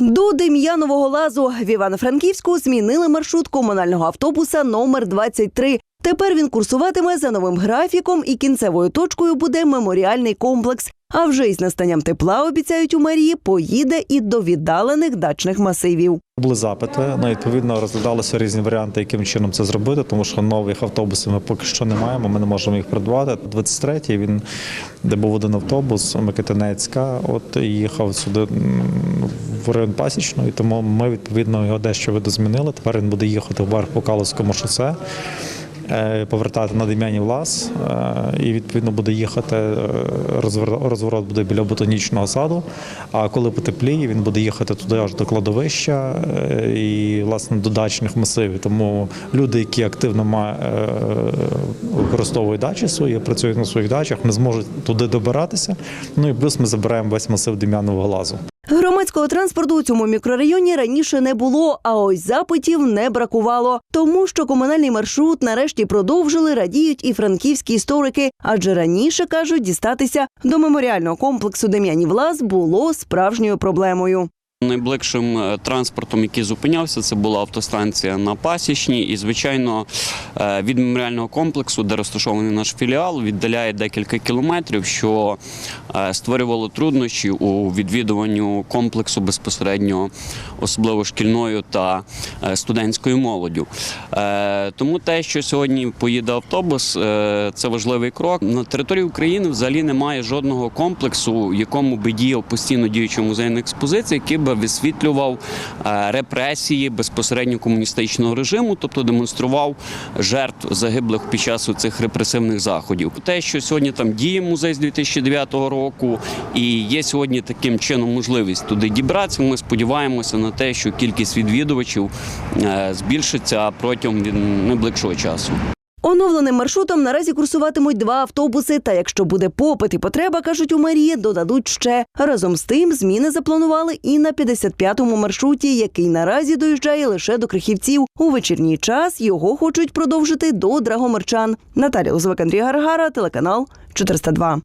До Дем'янового лазу в Івано-Франківську змінили маршрут комунального автобуса номер 23. Тепер він курсуватиме за новим графіком, і кінцевою точкою буде меморіальний комплекс. А вже із настанням тепла обіцяють у мерії поїде і до віддалених дачних масивів. Були запити, ну, відповідно розглядалися різні варіанти, яким чином це зробити, тому що нових автобусів ми поки що не маємо, ми не можемо їх придбати. 23-й він, де був один автобус, Микитинецька, от їхав сюди в район Пасічної, тому ми відповідно його дещо видозмінили. Тепер він буде їхати вверх по Каловському шосе. Е, Повертати на Дем'янів лаз е, і відповідно буде їхати. е, Розворот буде біля ботанічного саду. А коли потепліє, він буде їхати туди аж до кладовища і власне до дачних масивів. Тому люди, які активно використовують дачі свої, працюють на своїх дачах, не зможуть туди добиратися. Ну і плюс ми забираємо весь масив Дем'янового лазу. Громадського транспорту у цьому мікрорайоні раніше не було, а ось запитів не бракувало. Тому що комунальний маршрут нарешті продовжили, радіють і франківські історики. Адже раніше кажуть, дістатися до меморіального комплексу Дем'янів Лаз було справжньою проблемою. Найближчим е, транспортом, який зупинявся, це була автостанція на Пасічній. І, звичайно, е, від меморіального комплексу, де розташований наш філіал, віддаляє декілька кілометрів, що е, створювало труднощі у відвідуванню комплексу безпосередньо, особливо шкільною та студентською молоддю. Тому те, що сьогодні поїде автобус, це важливий крок. На території України взагалі немає жодного комплексу, в якому би діяв постійно діюча музейна експозиція, який би висвітлював е, репресії безпосередньо комуністичного режиму, тобто демонстрував жертв загиблих під час цих репресивних заходів. Те, що сьогодні там діє музей з 2009 року, і є сьогодні таким чином можливість туди дібратися. Ми сподіваємося на те, що кількість відвідувачів е, збільшиться протягом найближчого часу. Оновленим маршрутом наразі курсуватимуть два автобуси. Та якщо буде попит і потреба, кажуть у мерії, додадуть ще. Разом з тим зміни запланували і на 55-му маршруті, який наразі доїжджає лише до Крихівців. У вечірній час його хочуть продовжити до Драгомирчан. Наталя Лозвик, Андрій Гаргара, телеканал 402.